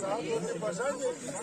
Загорне бажання і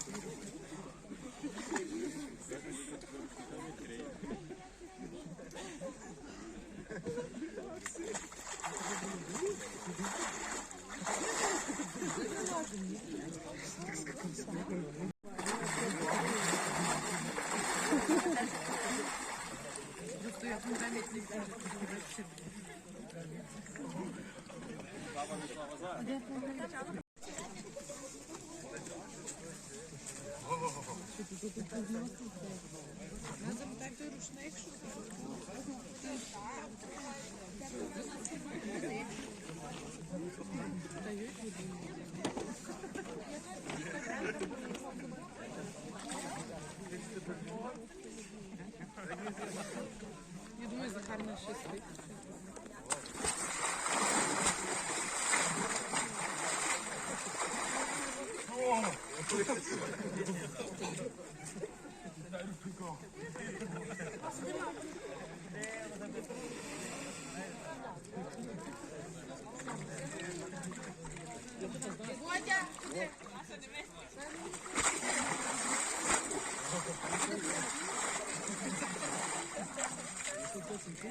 Я думаю, Захар на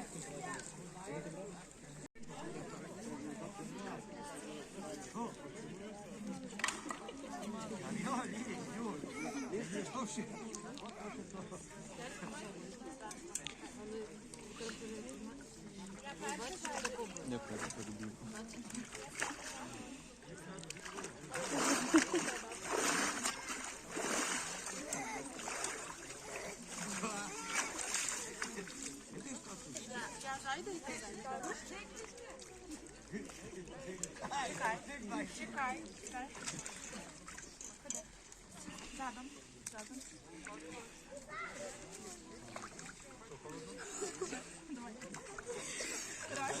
ще спить. Чекай, чекай. Задом, задом. Давай. Раз.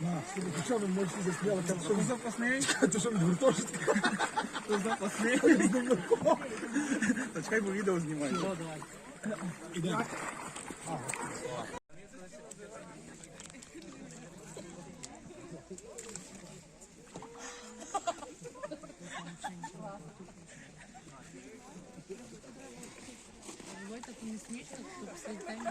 На, чтобы хоча б можете застряли там, що Ти запасний? то що від гуртожитка. Ти запасний? Та чекай, бо відео знімаю. Іде. Войта, то не смішно, то після тайму